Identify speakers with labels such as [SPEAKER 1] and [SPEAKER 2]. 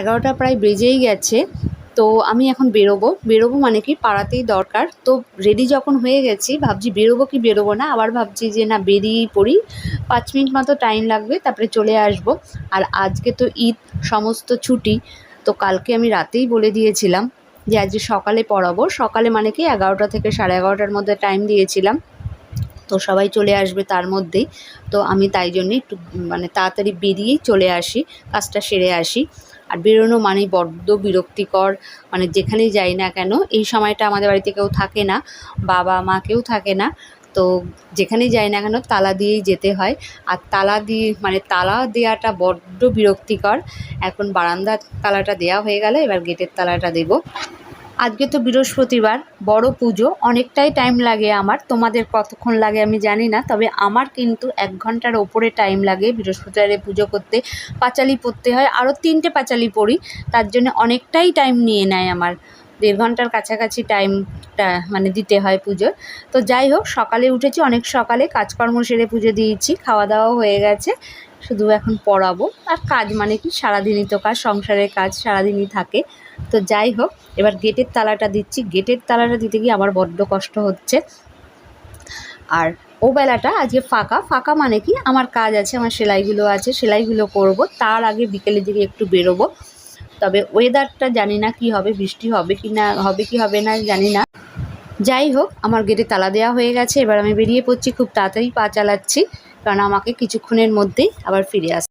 [SPEAKER 1] এগারোটা প্রায় বেজেই গেছে। তো আমি এখন বেরোবো। বেরোবো মানে কি? পাড়াতেই দরকার। তো রেডি যখন হয়ে গেছি, ভাবছি বেরোবো কি বেরোবো না? আবার ভাবছি যে না, বেরিয়েই পড়ি। পাঁচ মিনিট মতো টাইম লাগবে, তারপরে চলে আসব। আর আজকে তো ঈদ, সমস্ত ছুটি। তো কালকে আমি রাতেই বলে দিয়েছিলাম যে, আজকে সকালে পড়াবো। সকালে মানে কি? এগারোটা থেকে সাড়ে এগারোটার মধ্যে টাইম দিয়েছিলাম। তো সবাই চলে আসবে তার মধ্যেই। তো আমি তাই জন্যে একটু মানে তাড়াতাড়ি বেরিয়েই চলে আসি, কাজটা সেরে আসি। আর বেরোনো মানেই বড্ড বিরক্তিকর মানে যেখানেই যাই না কেন, এই সময়টা আমাদের বাড়িতে কেউ থাকে না, বাবা মা কেউ থাকে না। তো যেখানেই যাই না কেন, তালা দিয়েই যেতে হয়। আর তালা দিয়ে মানে তালা দেওয়াটা বড্ড বিরক্তিকর। এখন বারান্দার তালাটা দেওয়া হয়ে গেলে, এবার গেটের তালাটা দেবো। আজকে তো বৃহস্পতিবার, বড় পুজো, অনেকটাই টাইম লাগে আমার। তোমাদের কতক্ষণ লাগে আমি জানি না, তবে আমার কিন্তু এক ঘণ্টার ওপরে টাইম লাগে বৃহস্পতিবারে পুজো করতে। পাঁচালি পড়তে হয় আরও তিনটে পাঁচালি পড়ি, তার জন্য অনেকটাই টাইম নিয়ে নেয় আমার। দেড় ঘণ্টার কাছাকাছি টাইমটা মানে দিতে হয় পুজোর তো যাই হোক, সকালে উঠেছি, অনেক সকালে কাজকর্ম সেরে পুজো দিয়েছি, খাওয়া দাওয়া হয়ে গেছে। শুধু এখন পড়াবো। আর কাজ মানে কি? সারাদিনই তো কাজ, সংসারের কাজ সারাদিনই থাকে। তো যাই হোক, এবার গেটের তালাটা দিচ্ছি। গেটের তালাটা দিতে গিয়ে আমার বড্ড কষ্ট হচ্ছে। আর ও বেলাটা আজকে ফাঁকা। ফাঁকা মানে কি? আমার কাজ আছে, আমার সেলাইগুলো আছে, সেলাইগুলো করব। তার আগে বিকেলের দিকে একটু বেরোবো। তবে ওয়েদারটা জানি না কি হবে, বৃষ্টি হবে কি না, হবে কি হবে না জানি না। যাই হোক, আমার গেটে তালা দেওয়া হয়ে গেছে। এবার আমি বেরিয়ে পড়ছি, খুব তাড়াতাড়ি পা চালাচ্ছি। কারণ আমাকে কিছুক্ষণের মধ্যেই আবার ফিরে আস